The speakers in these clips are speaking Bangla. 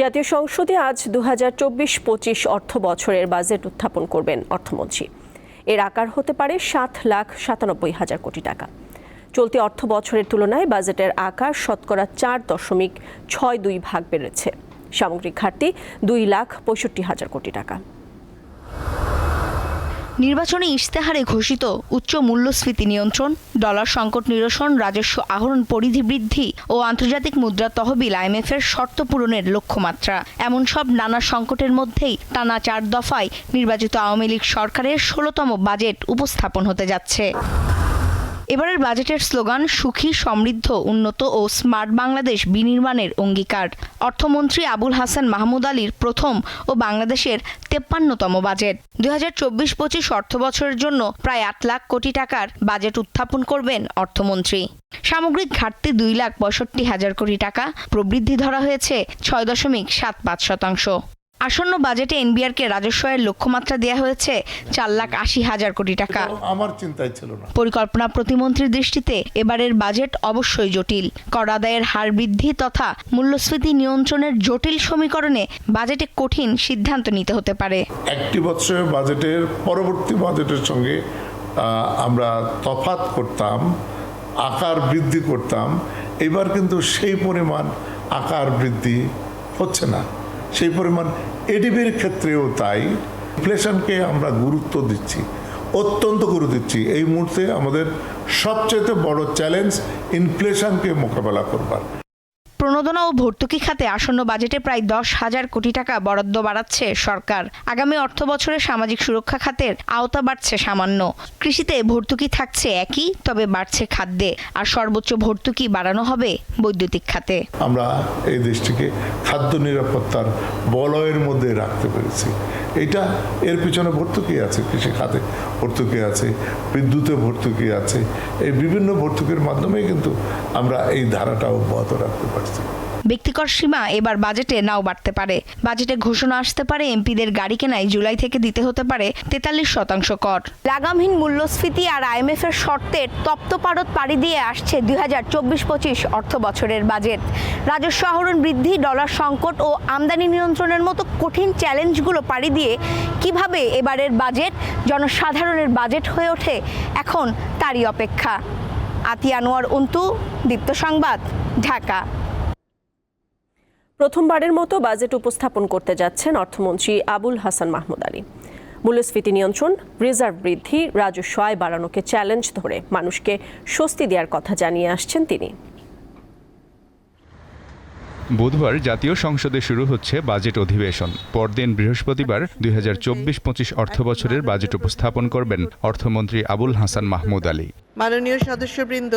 জাতীয় সংসদে আজ দু হাজার চব্বিশ পঁচিশ অর্থ বছরের বাজেট উত্থাপন করবেন অর্থমন্ত্রী। এর আকার হতে পারে সাত লাখ সাতানব্বই হাজার কোটি টাকা। চলতি অর্থ বছরের তুলনায় বাজেটের আকার শতকরা চার দশমিক ছয় দুই ভাগ বেড়েছে। সামগ্রিক ঘাটতি দুই লাখ পঁয়ষট্টি হাজার কোটি টাকা। নির্বাচনী ইশতেহারে ঘোষিত উচ্চ মূল্যস্ফীতি নিয়ন্ত্রণ, ডলার সংকট নিরসন, রাজস্ব আহরণ পরিধি বৃদ্ধি ও আন্তর্জাতিক মুদ্রা তহবিল আইএমএফের শর্ত পূরণের লক্ষ্যমাত্রা। এমন সব নানা সংকটের মধ্যেই টানা চার দফায় নির্বাচিত আওয়ামী লীগ সরকারের ষোলতম বাজেট উপস্থাপন হতে যাচ্ছে। এবারের বাজেটের স্লোগান, সুখী, সমৃদ্ধ, উন্নত ও স্মার্ট বাংলাদেশ বিনির্মাণের অঙ্গীকার। অর্থমন্ত্রী আবুল হাসান মাহমুদ আলীর প্রথম ও বাংলাদেশের তেপ্পান্নতম বাজেট। দুই হাজার চব্বিশ পঁচিশ অর্থ বছরের জন্য প্রায় আট লাখ কোটি টাকার বাজেট উত্থাপন করবেন অর্থমন্ত্রী। সামগ্রিক ঘাটতি দুই লাখ পঁয়ষট্টি হাজার কোটি টাকা। প্রবৃদ্ধি ধরা হয়েছে ছয় দশমিক সাত পাঁচ শতাংশ। আসন্ন বাজেটে এনবিআরকে রাজস্ব আয়ের লক্ষ্যমাত্রা দেওয়া হয়েছে চার লাখ আশি হাজার কোটি টাকা। আমার চিন্তায় ছিল না। পরিকল্পনা প্রতিমন্ত্রীর দৃষ্টিতে এবারের বাজেট অবশ্যই জটিল। কর আদায়ের হার বৃদ্ধি তথা মূল্যস্ফীতি নিয়ন্ত্রণের জটিল সমীকরণে বাজেটে কঠিন সিদ্ধান্ত নিতে হতে পারে। একটি বছরের বাজেটের পরবর্তী বাজেটের সঙ্গে আমরা তফাত করতাম আকার বৃদ্ধি করতাম। এবার কিন্তু সেই পরিমাণ আকার বৃদ্ধি হচ্ছে না। সেই পরিমাণ এডিবির ক্ষেত্রেও তাই। ইনফ্লেশনকে আমরা গুরুত্ব দিচ্ছি, অত্যন্ত গুরুত্ব দিচ্ছি। এই মুহূর্তে আমাদের সবচেয়ে বড় চ্যালেঞ্জ ইনফ্লেশনকে মোকাবেলা করবার। প্রণোদনা ও ভর্তুকি খাতে আসন্ন বাজেটে প্রায় দশ হাজার কোটি টাকা বরাদ্দ বাড়াচ্ছে সরকার। আগামী অর্থ বছরে সামাজিক সুরক্ষা খাতের আওতা বাড়ছে সামান্য। কৃষিতে ভর্তুকি থাকছে একই, তবে বাড়ছে খাদ্যে। আর সর্বোচ্চ ভর্তুকি বাড়ানো হবে বৈদ্যুতিক খাতে। আমরা এই দেশটিকে খাদ্য নিরাপত্তার বলয়ের মধ্যে রাখতে পেরেছি। এটা এর পিছনে ভর্তুকি আছে, কৃষি খাতে ভর্তুকি আছে, বিদ্যুতে ভর্তুকি আছে। এই বিভিন্ন ভর্তুকির মাধ্যমে কিন্তু আমরা এই ধারাটা অব্যাহত রাখতে পারছি। ব্যক্তিকর সীমা এবার বাজেটে নাও বাড়তে পারে। বাজেটে ঘোষণা আসতে পারে, এমপিদের গাড়ি কেনায় জুলাই থেকে দিতে হতে পারে তেতাল্লিশ শতাংশ কর। লাগামহীন মূল্যস্ফীতি আর আইএমএফ এর শর্তের তপ্তপারদ পাড়ি দিয়ে আসছে দুই হাজার চব্বিশ পঁচিশ অর্থ বছরের বাজেট। রাজস্ব আহরণ বৃদ্ধি, ডলার সংকট ও আমদানি নিয়ন্ত্রণের মতো কঠিন চ্যালেঞ্জগুলো পাড়ি দিয়ে কীভাবে এবারের বাজেট, জনসাধারণের বাজেট হয়ে ওঠে এখন তারই অপেক্ষা। আতি আনোয়ার অন্তু, দীপ্ত সংবাদ, ঢাকা। প্রথমবারের মতো বাজেট উপস্থাপন করতে যাচ্ছেন অর্থমন্ত্রী আবুল হাসান মাহমুদ আলী। মূল্যস্ফীতি নিয়ন্ত্রণ রিজার্ভ বৃদ্ধি রাজস্ব আয় বাড়ানোকে চ্যালেঞ্জ ধরে মানুষকে স্বস্তি দেওয়ার কথা জানিয়ে আসছেন তিনি। বুধবার জাতীয় সংসদে শুরু হচ্ছে বাজেট অধিবেশন। পরদিন বৃহস্পতিবার দুই হাজার চব্বিশ পঁচিশ অর্থবছরের বাজেট উপস্থাপন করবেন অর্থমন্ত্রী আবুল হাসান মাহমুদ আলী। মাননীয় সদস্যবৃন্দ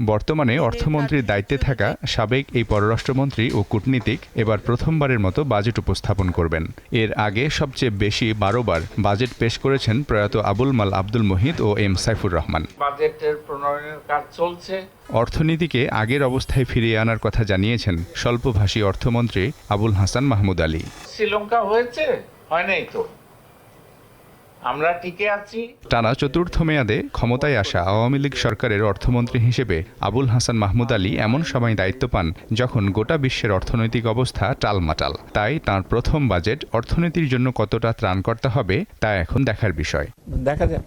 বর্তমানে অর্থমন্ত্রীর দায়িত্বে থাকা সাবেক এই পররাষ্ট্রমন্ত্রী ও কূটনীতিক এবার প্রথমবারের মতো বাজেট উপস্থাপন করবেন। এর আগে সবচেয়ে বেশি বারোবার বাজেট পেশ করেছেন প্রয়াত আবুল মাল আব্দুল মহিদ ও এম সাইফুর রহমান। বাজেটের প্রণয়নের কাজ চলছে। অর্থনীতিকে আগের অবস্থায় ফিরিয়ে আনার কথা জানিয়েছেন স্বল্পভাষী অর্থমন্ত্রী আবুল হাসান মাহমুদ আলী। শ্রীলঙ্কা হয়েছে? হয় নাই তো? আমরা টিকে আছি। টানা চতুর্থ মেয়াদে ক্ষমতায় আসা আওয়ামী লীগ সরকারের অর্থমন্ত্রী হিসেবে আবুল হাসান মাহমুদ আলী এমন সময় দায়িত্ব পান যখন গোটা বিশ্বের অর্থনৈতিক অবস্থা টালমাটাল। তাই তার প্রথম বাজেট অর্থনীতির জন্য কতটা ত্রাণকর্তা হবে তা এখন দেখার বিষয়। দেখা যাক।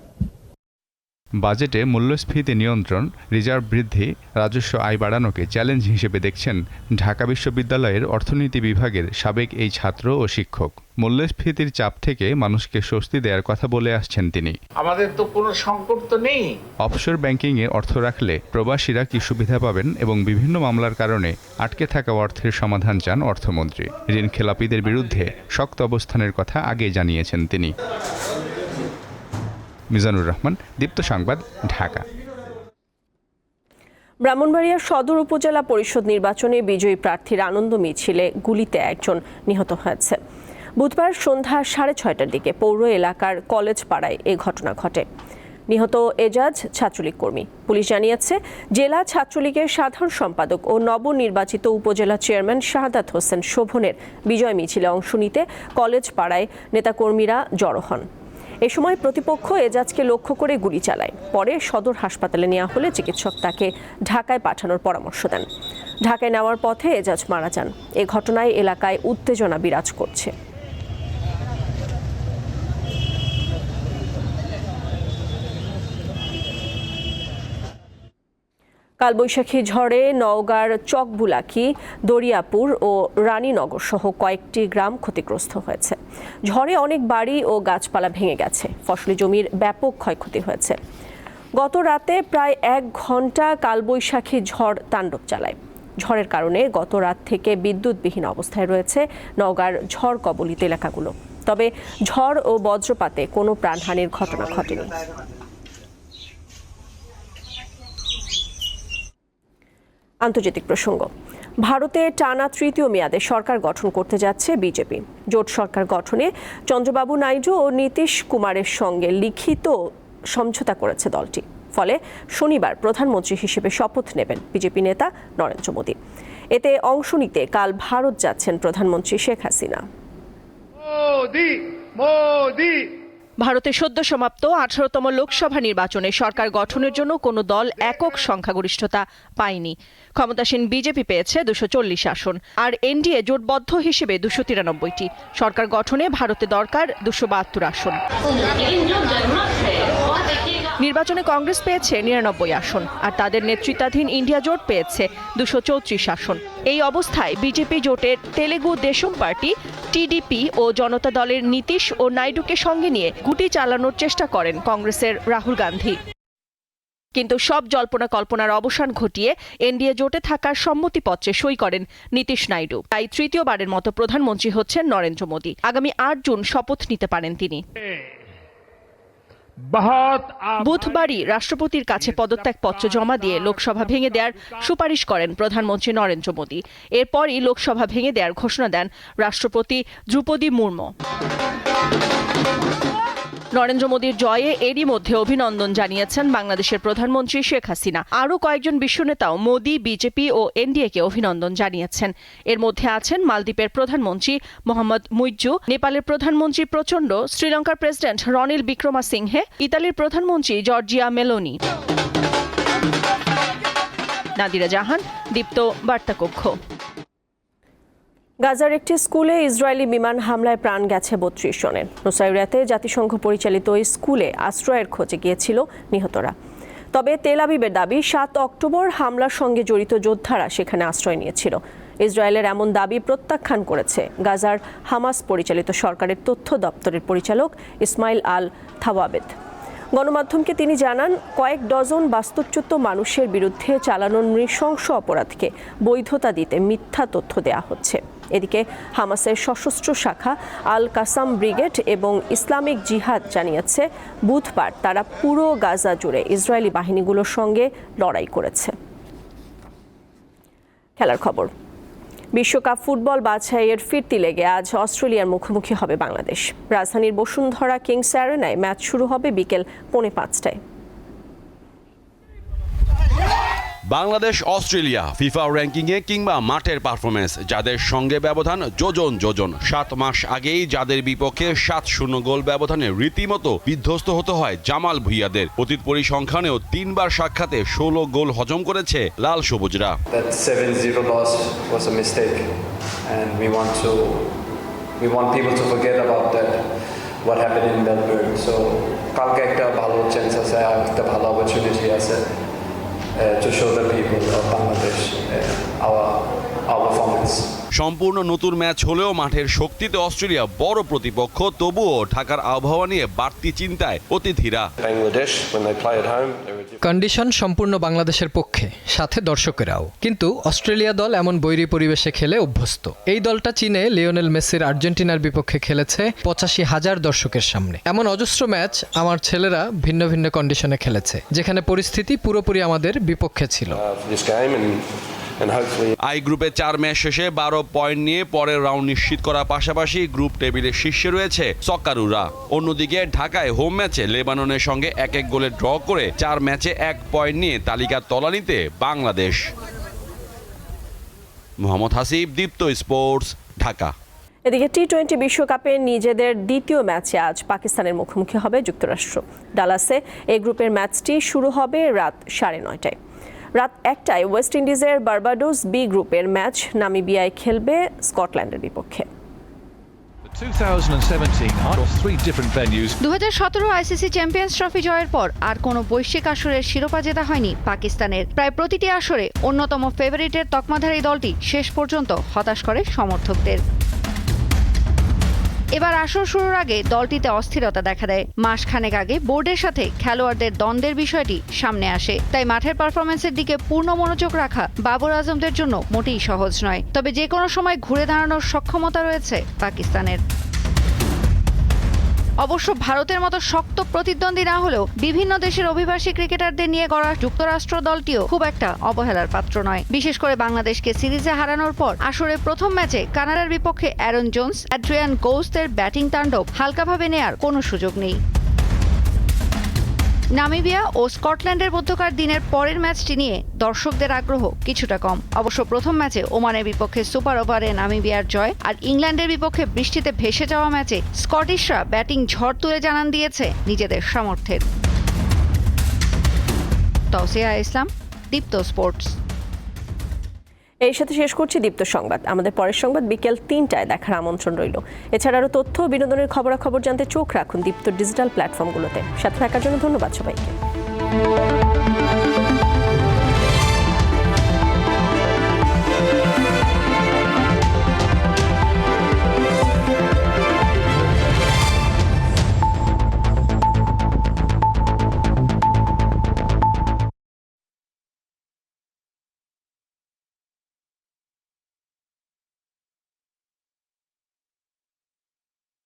বাজেটে মূল্যস্ফীতি নিয়ন্ত্রণ রিজার্ভ বৃদ্ধি রাজস্ব আয় বাড়ানোকে চ্যালেঞ্জ হিসেবে দেখছেন ঢাকা বিশ্ববিদ্যালয়ের অর্থনীতি বিভাগের সাবেক এই ছাত্র ও শিক্ষক। মূল্যস্ফীতির চাপ থেকে মানুষকে স্বস্তি দেওয়ার কথা বলে আসছেন তিনি। আমাদের তো কোনো সংকট তো নেই। অফশোর ব্যাংকিংয়ে অর্থ রাখলে প্রবাসীরা কি সুবিধা পাবেন এবং বিভিন্ন মামলার কারণে আটকে থাকা অর্থের সমাধান চান অর্থমন্ত্রী। ঋণ খেলাপিদের বিরুদ্ধে শক্ত অবস্থানের কথা আগে জানিয়েছেন তিনি। মিজানুর রহমান, দীপ্ত সংবাদ, ঢাকা। ব্রাহ্মণবাড়িয়া সদর উপজেলা পরিষদ নির্বাচনে বিজয়ী প্রার্থীর আনন্দ মিছিলে গুলিতে একজন নিহত হয়েছে। বুধবার সন্ধ্যা সাড়ে ছয়টার দিকে পৌর এলাকার কলেজ পাড়ায় এ ঘটনা ঘটে। নিহত এজাজ ছাত্রলীগ কর্মী। পুলিশ জানিয়েছে, জেলা ছাত্রলীগের সাধারণ সম্পাদক ও নবনির্বাচিত উপজেলা চেয়ারম্যান শাহাদাত হোসেন শোভনের বিজয় মিছিলে অংশ নিতে কলেজ পাড়ায় নেতাকর্মীরা জড়ো হন। এ সময় প্রতিপক্ষ এজাজকে লক্ষ্য করে গুলি চালায়। পরে সদর হাসপাতালে নেওয়া হলে চিকিৎসক তাকে ঢাকায় পাঠানোর পরামর্শ দেন। ঢাকায় নেওয়ার পথে এজাজ মারা যান। এ ঘটনায় এলাকায় উত্তেজনা বিরাজ করছে। কালবৈশাখী ঝড়ে নওগাঁর চকবুলাকি, দরিয়াপুর ও রানীনগর সহ কয়েকটি গ্রাম ক্ষতিগ্রস্ত হয়েছে। ঝড়ে অনেক বাড়ি ও গাছপালা ভেঙে গেছে। ফসলি জমির ব্যাপক ক্ষয়ক্ষতি হয়েছে। গত রাতে প্রায় এক ঘণ্টা কালবৈশাখী ঝড় তাণ্ডব চালায়। ঝড়ের কারণে গত রাত থেকে বিদ্যুৎবিহীন অবস্থায় রয়েছে নওগাঁর ঝড় কবলিত এলাকাগুলো। তবে ঝড় ও বজ্রপাতে কোনো প্রাণহানির ঘটনা ঘটেনি। আন্তর্জাতিক প্রসঙ্গ। ভারতে টানা তৃতীয় মেয়াদে সরকার গঠন করতে যাচ্ছে বিজেপি। জোট সরকার গঠনে চন্দ্রবাবু নাইডু ও নীতিশ কুমারের সঙ্গে লিখিত সমঝোতা করেছে দলটি। ফলে শনিবার প্রধানমন্ত্রী হিসেবে শপথ নেবেন বিজেপি নেতা নরেন্দ্র মোদী। এতে অংশ নিতে কাল ভারত যাচ্ছেন প্রধানমন্ত্রী শেখ হাসিনা। মোদি মোদি ভারতে সদ্য সমাপ্ত আঠারোতম লোকসভা নির্বাচনে সরকার গঠনের জন্য কোনো দল একক সংখ্যাগরিষ্ঠতা পায়নি। ক্ষমতাসীন বিজেপি পেয়েছে দুশো চল্লিশ আসন, আর এনডিএ জোটবদ্ধ হিসেবে দুশো তিরানব্বইটি। সরকার গঠনে ভারতে দরকার দুশো বাহাত্তর আসন। নির্বাচনে কংগ্রেস পেয়েছে নিরানব্বই আসন, আর তাদের নেতৃত্বাধীন ইন্ডিয়া জোট পেয়েছে দুশো চৌত্রিশ আসন। এই অবস্থায় বিজেপি জোটের তেলেগু দেশম পার্টি, টিডিপি ও জনতা দলের নীতিশ ও নাইডুকে সঙ্গে নিয়ে গুটি চালানোর চেষ্টা করেন কংগ্রেসের রাহুল গান্ধী। কিন্তু সব জল্পনা কল্পনার অবসান ঘটিয়ে এনডিএ জোটে থাকার সম্মতিপত্রে সই করেন নীতিশ নাইডু। তাই তৃতীয়বারের মতো প্রধানমন্ত্রী হচ্ছেন নরেন্দ্র মোদী। আগামী আট জুন শপথ নিতে পারেন তিনি। বুধবারই রাষ্ট্রপতির কাছে পদত্যাগপত্র জমা দিয়ে লোকসভা ভেঙে দেওয়ার সুপারিশ করেন প্রধানমন্ত্রী নরেন্দ্র মোদী। এরপরই লোকসভা ভেঙে দেওয়ার ঘোষণা দেন রাষ্ট্রপতি দ্রৌপদী মুর্মু। নরেন্দ্র মোদীর জয়ে এরই মধ্যে অভিনন্দন জানিয়েছেন বাংলাদেশের প্রধানমন্ত্রী শেখ হাসিনা। আরও কয়েকজন বিশ্ব নেতাও মোদী, বিজেপি ও এনডিএকে অভিনন্দন জানিয়েছেন। এর মধ্যে আছেন মালদ্বীপের প্রধানমন্ত্রী মোহাম্মদ মুইজু নেপালের প্রধানমন্ত্রী প্রচণ্ড, শ্রীলঙ্কার প্রেসিডেন্ট রনিল বিক্রমা সিংহে ইতালির প্রধানমন্ত্রী জর্জিয়া মেলোনি। নাদিরা জাহান, দীপ্ত বার্তাকক্ষ। গাজার একটি স্কুলে ইসরায়েলি বিমান হামলায় প্রাণ গেছে বত্রিশ জনের। নুসাইরিয়াতে জাতিসংঘ পরিচালিত ওই স্কুলে আশ্রয়ের খোঁজে গিয়েছিল নিহতরা। তবে তেল আবিবের দাবি, সাত অক্টোবর হামলার সঙ্গে জড়িত যোদ্ধারা সেখানে আশ্রয় নিয়েছিল। ইসরায়েলের এমন দাবি প্রত্যাখ্যান করেছে গাজার হামাস পরিচালিত সরকারের তথ্য দপ্তরের পরিচালক ইসমাইল আল থাওয়াবেদ। গণমাধ্যমকে তিনি জানান, কয়েক ডজন বাস্তুচ্যুত মানুষের বিরুদ্ধে চালানো নৃশংস অপরাধকে বৈধতা দিতে মিথ্যা তথ্য দেয়া হচ্ছে। এদিকে হামাসের সশস্ত্র শাখা আল কাসাম ব্রিগেড এবং ইসলামিক জিহাদ জানিয়েছে, বুধবার তারা পুরো গাজা জুড়ে ইসরায়েলি বাহিনীগুলোর সঙ্গে লড়াই করেছে। খেলার খবর, বিশ্বকাপ ফুটবল বাছাইয়ের ফিরতি লেগে আজ অস্ট্রেলিয়ার মুখোমুখি হবে বাংলাদেশ। রাজধানীর বসুন্ধরা কিংস অ্যারেনায় ম্যাচ শুরু হবে বিকেল পৌনে পাঁচটায়। বাংলাদেশ, অস্ট্রেলিয়া, ফিফা র্যাঙ্কিংয়ে কিংবা মাঠের পারফরমেন্স যাদের সঙ্গে ব্যবধান যোজন যোজন। সাত মাস আগেই যাদের বিপক্ষে সাত শূন্য গোল ব্যবধানে রীতিমতো বিধ্বস্ত হতে হয় জামাল ভুইয়াদের। অতীত পরিসংখ্যানেও তিনবার সাক্ষাতে ষোলো গোল হজম করেছে লাল সবুজরা। That 7-0 loss was a mistake, and we want to, we want people to forget about that, what happened in Melbourne so, কালকে একটা ভালো চান্স আছে একটা ভালো অপরচুনিটি আছে। To show the people of Bangladesh uh, our our performance সম্পূর্ণ নতুন ম্যাচ হলেও মাঠের শক্তিতে অস্ট্রেলিয়া বড় প্রতিপক্ষ তবুও ঢাকার আবহাওয়া নিয়ে বাড়তি চিন্তায় অতিথিরা। কন্ডিশন সম্পূর্ণ বাংলাদেশের পক্ষে সাথে দর্শকেরাও। কিন্তু অস্ট্রেলিয়া দল এমন বৈরী পরিবেশে খেলে অভ্যস্ত। এই দলটা চীনে লিওনেল মেসির আর্জেন্টিনার বিপক্ষে খেলেছে পঁচাশি হাজার দর্শকের সামনে। এমন অজস্র ম্যাচ আমার ছেলেরা ভিন্ন ভিন্ন কন্ডিশনে খেলেছে যেখানে পরিস্থিতি পুরোপুরি আমাদের বিপক্ষে ছিল। আই গ্রুপে চার ম্যাচ শেষে বারো পয়েন্ট নিয়ে পরের রাউন্ড নিশ্চিত করার পাশাপাশি গ্রুপ টেবিলের শীর্ষে রয়েছে সকারুরা। অন্যদিকে ঢাকায় হোম ম্যাচে লেবাননের সঙ্গে এক এক গোলে ড্র করে চার ম্যাচে এক পয়েন্ট নিয়ে তালিকার তলানিতে বাংলাদেশ। মোহাম্মদ হাসিব দীপ্ত স্পোর্টস ঢাকা। এদিকে টি টোয়েন্টি বিশ্বকাপে নিজেদের দ্বিতীয় ম্যাচে আজ পাকিস্তানের মুখোমুখি হবে যুক্তরাষ্ট্র। ডালাসে এই গ্রুপের ম্যাচটি শুরু হবে রাত সাড়ে নয়টায়। রাত একটায় ওয়েস্ট ইন্ডিজের বার্বাডোস বি গ্রুপের ম্যাচ নামিবিয়ায় খেলবে স্কটল্যান্ডের বিপক্ষে। 2017 across three different venues. ICC champions trophy জয়ের পর আর কোনো বৈশ্বিক আসরের শিরোপা জেতা হয়নি পাকিস্তানের। প্রায় প্রতিটি আসরে অন্যতম ফেভারিটের তকমাধারী দলটি শেষ পর্যন্ত হতাশ করে সমর্থকদের। এবার আসর শুরুর আগে দলটিতে অস্থিরতা দেখা দেয়। মাসখানেক আগে বোর্ডের সাথে খেলোয়াড়দের দ্বন্দ্বের বিষয়টি সামনে আসে। তাই মাঠের পারফরমেন্সের দিকে পূর্ণ মনোযোগ রাখা বাবর আজমদের জন্য মোটেই সহজ নয়। তবে যে কোনো সময় ঘুরে দাঁড়ানোর সক্ষমতা রয়েছে পাকিস্তানের। অবশ্য ভারতের মতো শক্ত প্রতিদ্বন্দ্বী না হলেও বিভিন্ন দেশের অভিবাসী ক্রিকেটারদের নিয়ে গড়া যুক্তরাষ্ট্র দলটিও খুব একটা অবহেলার পাত্র নয়। বিশেষ করে বাংলাদেশকে সিরিজে হারানোর পর আসরে প্রথম ম্যাচে কানাডার বিপক্ষে অ্যারন জোন্স, অ্যাড্রিয়ান গোস্তের ব্যাটিং তাণ্ডব হালকাভাবে নেয়ার কোনো সুযোগ নেই। নামিবিয়া ও স্কটল্যান্ডের মধ্যকার দিনের পরের ম্যাচটি নিয়ে দর্শকদের আগ্রহ কিছুটা কম। অবশ্য প্রথম ম্যাচে ওমানের বিপক্ষে সুপার ওভারে নামিবিয়ার জয় আর ইংল্যান্ডের বিপক্ষে বৃষ্টিতে ভেসে যাওয়া ম্যাচে স্কটিশরা ব্যাটিং ঝড় তুলে জানান দিয়েছে নিজেদের সামর্থ্যের। তসিয়া ইসলাম, দীপ্ত স্পোর্টস। এই সাথে শেষ করছি দীপ্ত সংবাদ। আমাদের পরের সংবাদ বিকেল তিনটায় দেখার আমন্ত্রণ রইল। এছাড়া আরও তথ্য বিনোদনের খবরাখবর জানতে চোখ রাখুন দীপ্ত ডিজিটাল প্ল্যাটফর্মগুলোতে। সাথে থাকার জন্য ধন্যবাদ সবাইকে।